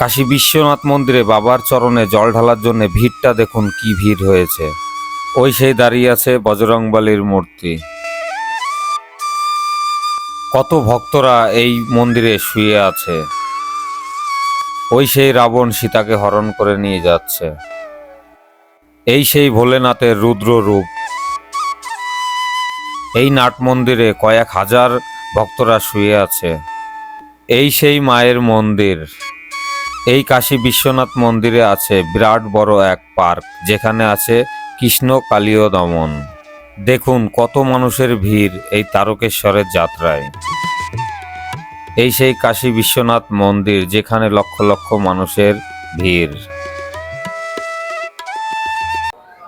কাশী বিশ্বনাথ মন্দিরে বাবার চরণে জল ঢালার জন্য ভিড়টা দেখুন কি ভিড় হয়েছে। ওই সেই দাঁড়িয়ে আছে বজরংবলীর মূর্তি। কত ভক্তরা এই মন্দিরে শুয়ে আছে। ওই সেই রাবণ সীতাকে হরণ করে নিয়ে যাচ্ছে। এই সেই ভোলেনাথের রুদ্র রূপ। এই নাট মন্দিরে কয়েক হাজার ভক্তরা শুয়ে আছে। এই সেই মায়ের মন্দির। এই কাশী বিশ্বনাথ মন্দিরে আছে বিরাট বড় এক পার্ক, যেখানে আছে কৃষ্ণ কালীয় দমন। দেখুন কত মানুষের ভিড় এই তারকেশ্বরের যাত্রায়। এই সেই কাশী বিশ্বনাথ মন্দির, যেখানে লক্ষ লক্ষ মানুষের ভিড়।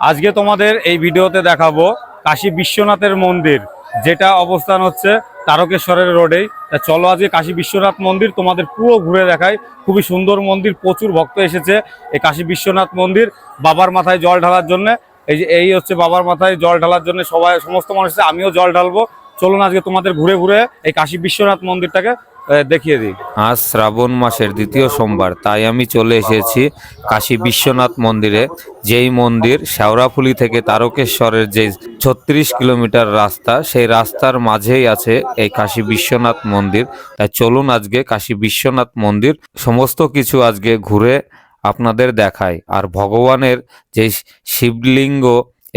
আজকে তোমাদের এই ভিডিওতে দেখাবো কাশী বিশ্বনাথের মন্দির, যেটা অবস্থান হচ্ছে তারকেশ্বরের রোডে। চলো আজকে কাশী বিশ্বনাথ মন্দির তোমাদের পুরো ঘুরে দেখায় খুবই সুন্দর মন্দির, প্রচুর ভক্ত এসেছে এই কাশী বিশ্বনাথ মন্দির। বাবার মাথায় জল ঢালার জন্য, এই যে এই হচ্ছে বাবার মাথায় জল ঢালার জন্য সবাই, সমস্ত মানুষ আমিও জল ঢালবো। চলুন আজকে তোমাদের ঘুরে ঘুরে এই কাশী বিশ্বনাথ মন্দিরটাকে দেখিয়ে দিই। আজ শ্রাবণ মাসের দ্বিতীয় সোমবার, তাই আমি চলে এসেছি কাশী বিশ্বনাথ মন্দিরে, যেই মন্দির শেওড়াফুলি থেকে তারকেশ্বরের যে ছত্রিশ কিলোমিটার রাস্তা, সেই রাস্তার মাঝেই আছে এই কাশী বিশ্বনাথ মন্দির। তাই চলুন আজকে কাশী বিশ্বনাথ মন্দির সমস্ত কিছু আজকে ঘুরে আপনাদের দেখাই। আর ভগবানের যে শিবলিঙ্গ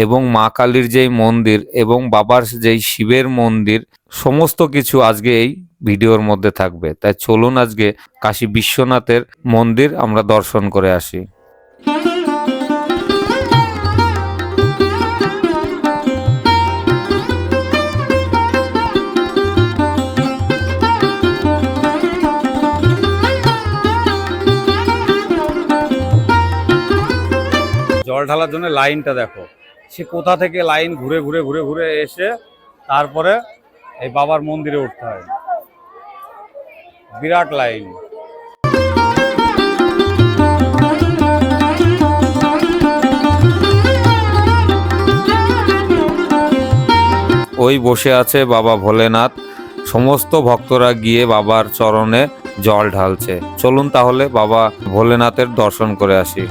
এবং মা কালীর যেই মন্দির এবং বাবার যেই শিবের মন্দির, সমস্ত কিছু আজকে এই ভিডিওর মধ্যে থাকবে। তাই চলুন আজকে কাশী বিশ্বনাথের মন্দির আমরা দর্শন করে আসি। জল ঢালার জন্য লাইনটা দেখো। সে কোথা থেকে লাইন ঘুরে ঘুরে ঘুরে ঘুরে এসে তারপরে এই বাবার মন্দিরে উঠতে হয়। বিরাট লাইন। ওই বসে আছে বাবা ভোলেনাথ। সমস্ত ভক্তরা গিয়ে বাবার চরণে জল ঢালছে। চলুন তাহলে বাবা ভোলেনাথের দর্শন করে আসি।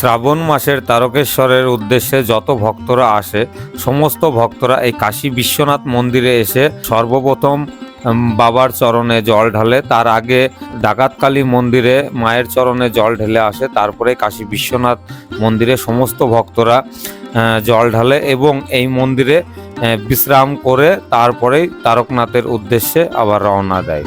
শ্রাবণ মাসের তারকেশ্বরের উদ্দেশ্যে যত ভক্তরা আসে, সমস্ত ভক্তরা এই কাশী বিশ্বনাথ মন্দিরে এসে সর্বপ্রথম বাবার চরণে জল ঢালে, তার আগে ডাকাতকালী মন্দিরে মায়ের চরণে জল ঢেলে আসে, তারপরে কাশী বিশ্বনাথ মন্দিরে সমস্ত ভক্তরা জল ঢালে এবং এই মন্দিরে বিশ্রাম করে তারপরেই তারকনাথের উদ্দেশ্যে আবার রওনা দেয়।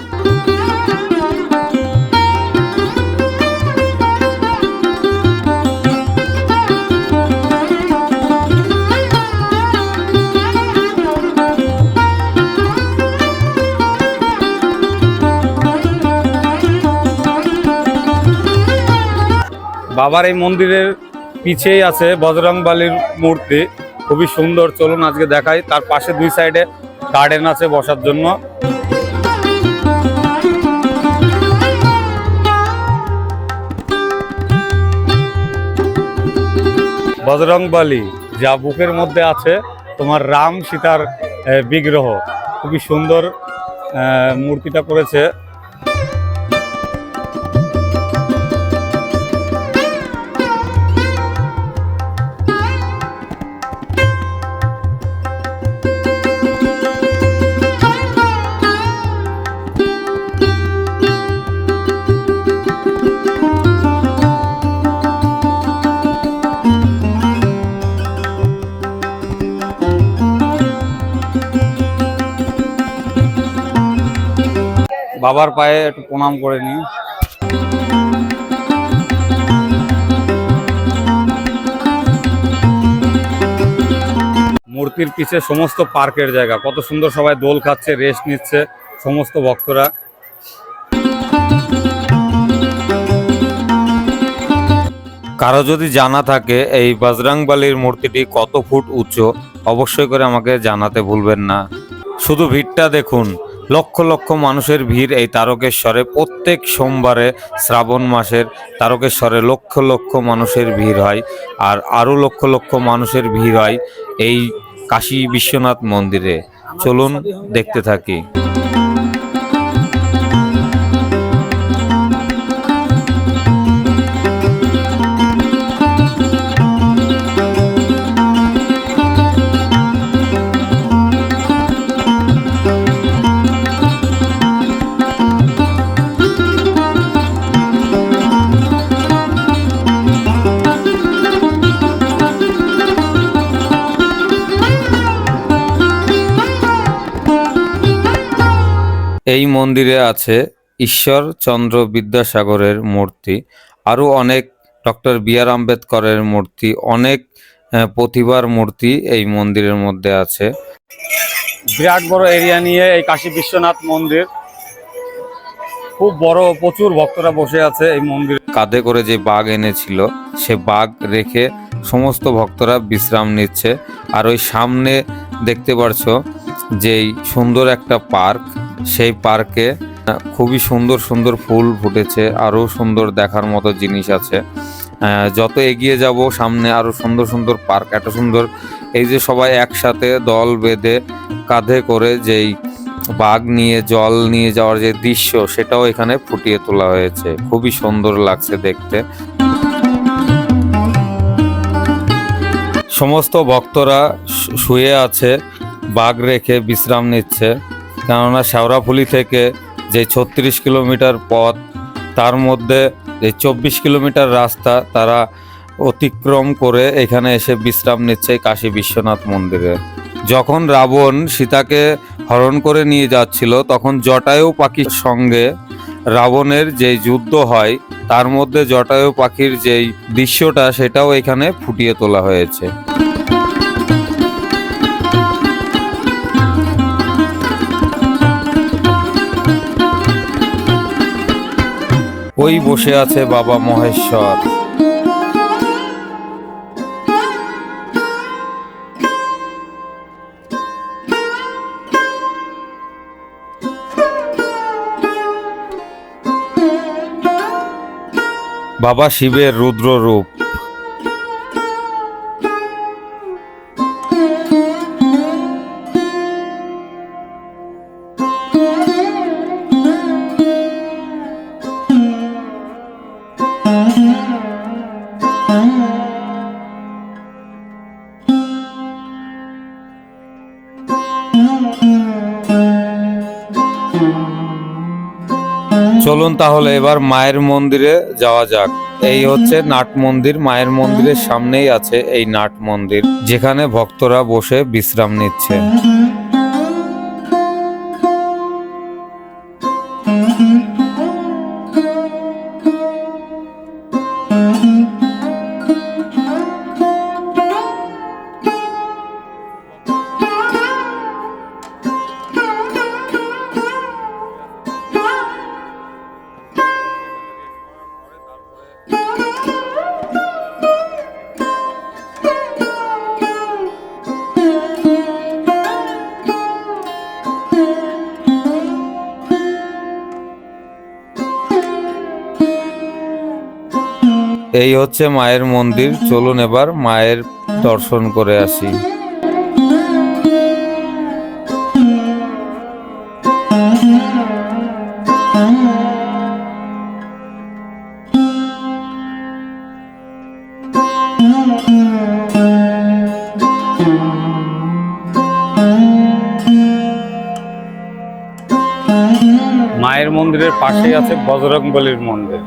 বাবার এই মন্দিরের পিছেই আছে বজরং বালির মূর্তি। খুবই সুন্দর, চলুন আজকে দেখাই। তার পাশে দুই সাইডে গার্ডেন আছে বসার জন্য। বজরং বালি যা বুকের মধ্যে আছে, তোমার রাম সীতার বিগ্রহ। খুবই সুন্দর মূর্তিটা করেছে। বাবার পায়ে একটু প্রণাম করে নিই। মূর্তির পিছে সমস্ত পার্কের জায়গা, কত সুন্দর সবাই দোল খাচ্ছে রেস্ট নিচ্ছে সমস্ত ভক্তরা। কারও যদি জানা থাকে এই বাজরাংবালির মূর্তিটি কত ফুট উচ্চ, অবশ্যই করে আমাকে জানাতে ভুলবেন না। শুধু ভিড়টা দেখুন। লক্ষ লক্ষ মানুষের ভিড় এই তারকেশ্বরে। প্রত্যেক সোমবারে শ্রাবণ মাসের তারকেশ্বরে লক্ষ লক্ষ মানুষের ভিড় হয় আর আরও লক্ষ লক্ষ মানুষের ভিড় হয় এই কাশী বিশ্বনাথ মন্দিরে। চলুন দেখতে থাকি। এই মন্দিরে আছে ঈশ্বরচন্দ্র বিদ্যাসাগরের মূর্তি আরও অনেক ডক্টর বি আর আম্বেদকরের মূর্তি অনেক প্রতিভার মূর্তি এই মন্দিরের মধ্যে আছে। বিরাট বড় এরিয়া নিয়ে এই কাশী বিশ্বনাথ মন্দির। খুব বড় প্রচুর ভক্তরা বসে আছে এই মন্দিরে। কাঁধে করে যে বাঘ এনেছিল সে বাঘ রেখে সমস্ত ভক্তরা বিশ্রাম নিচ্ছে। আর ওই সামনে দেখতে পারছ যেই সুন্দর একটা পার্ক। সেই পার্কে খুবই সুন্দর সুন্দর ফুল ফুটেছে আরও সুন্দর দেখার মতো জিনিস আছে। যত এগিয়ে যাব, সামনে আরও সুন্দর সুন্দর পার্ক, এত সুন্দর। এই যে সবাই একসাথে দল বেঁধে কাঁধে করে যেই বাঘ নিয়ে, জল নিয়ে যাওয়ার যে দৃশ্য, সেটাও এখানে ফুটিয়ে তোলা হয়েছে। খুবই সুন্দর লাগছে দেখতে। সমস্ত ভক্তরা শুয়ে আছে, বাঘ রেখে বিশ্রাম নিচ্ছে। কেননা শেওড়াফুলি থেকে যে ছত্রিশ কিলোমিটার পথ, তার মধ্যে যে চব্বিশ কিলোমিটার রাস্তা তারা অতিক্রম করে এখানে এসে বিশ্রাম নিচ্ছে কাশী বিশ্বনাথ মন্দিরে। যখন রাবণ সীতাকে হরণ করে নিয়ে যাচ্ছিল, তখন জটায়ু পাখির সঙ্গে রাবণের যে যুদ্ধ হয়, তার মধ্যে জটায়ু পাখির যেই দৃশ্যটা, সেটাও এখানে ফুটিয়ে তোলা হয়েছে। ওই বসে আছে বাবা মহেশ্বর। বাবা শিবের রুদ্র রূপ চলুন তাহলে এবার মায়ের মন্দিরে যাওয়া যাক। এই হচ্ছে নাট মন্দির। মায়ের মন্দিরের সামনেই আছে এই নাট মন্দির, যেখানে ভক্তরা বসে বিশ্রাম নিচ্ছে। এই হচ্ছে মায়ের মন্দির। চলুন এবার মায়ের দর্শন করে আসি। মায়ের মন্দিরের পাশেই আছে বজরংবলির মন্দির।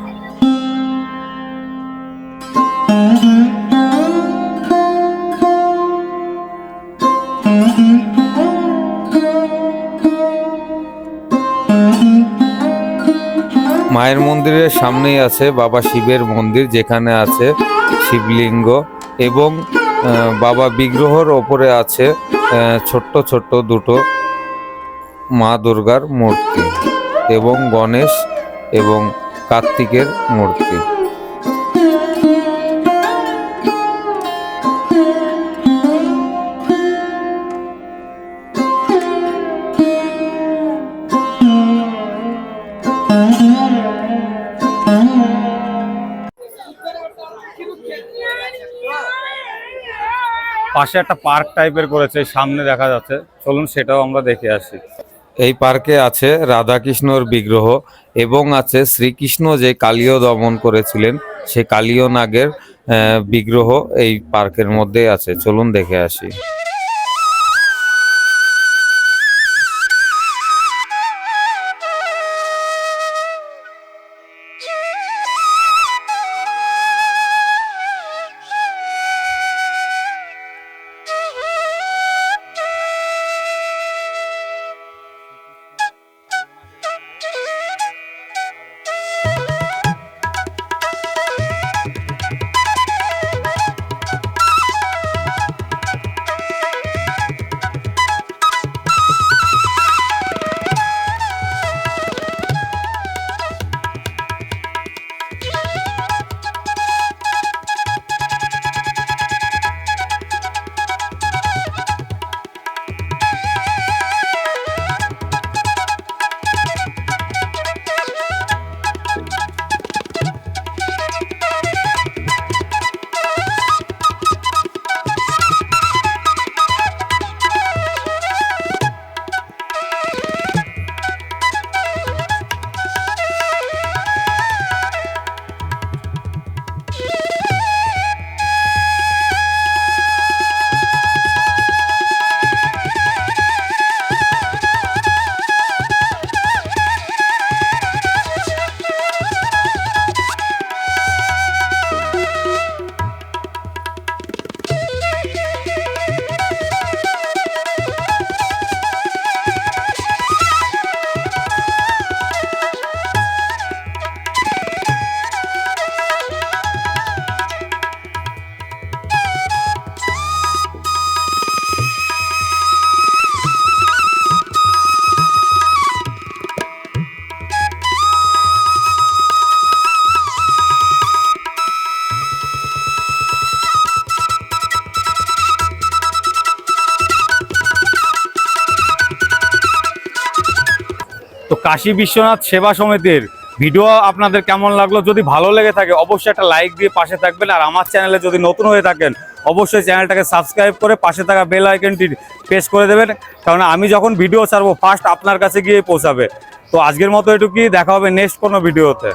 মায়ের মন্দিরের সামনেই আছে বাবা শিবের মন্দির, যেখানে আছে শিবলিঙ্গ এবং বাবা বিগ্রহর ওপরে আছে ছোট্ট ছোট্ট দুটো মা দুর্গার মূর্তি এবং গণেশ এবং কার্তিকের মূর্তি। পাশে একটা পার্ক টাইপের করেছে, সামনে দেখা যাচ্ছে। চলুন সেটাও আমরা দেখে আসি। এই পার্কে আছে রাধাকৃষ্ণর বিগ্রহ এবং আছে শ্রীকৃষ্ণ যে কালীয় দমন করেছিলেন, সে কালীয় নাগের বিগ্রহ এই পার্কের মধ্যে আছে। চলুন দেখে আসি। কাশী বিশ্বনাথ সেবা সমিতির ভিডিও আপনাদের কেমন লাগল? যদি ভালো লেগে থাকে, অবশ্যই একটা লাইক দিয়ে পাশে থাকবেন। আর আমার চ্যানেলে যদি নতুন হয়ে থাকেন, অবশ্যই চ্যানেলটাকে সাবস্ক্রাইব করে পাশে থাকা বেল আইকনটি প্রেস করে দেবেন। কারণ আমি যখন ভিডিও ছাড়বো ফার্স্ট আপনার কাছে গিয়ে পৌঁছাবে। তো আজকের মতো এটুকুই। দেখা হবে নেক্সট কোনো ভিডিওতে